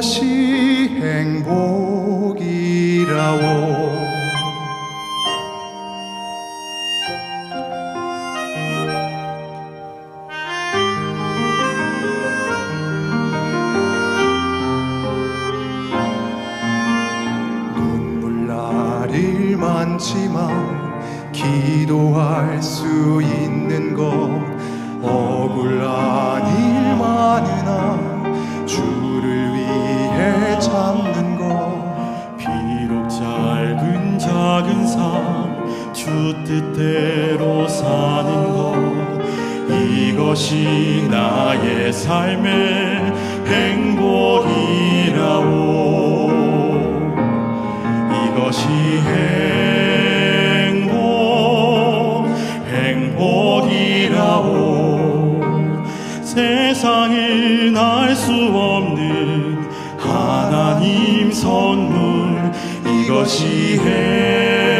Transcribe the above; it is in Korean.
것이 행복이라오. 눈물 날 일 많지만 기도할 수 있는 것 참는 것. 비록 짧은 작은 삶 주 뜻대로 사는 것. 이것이 나의 삶의 행복이라오. 이것이 행복 행복이라오. 세상은 알 수 없는 하나님 선물 이것이 행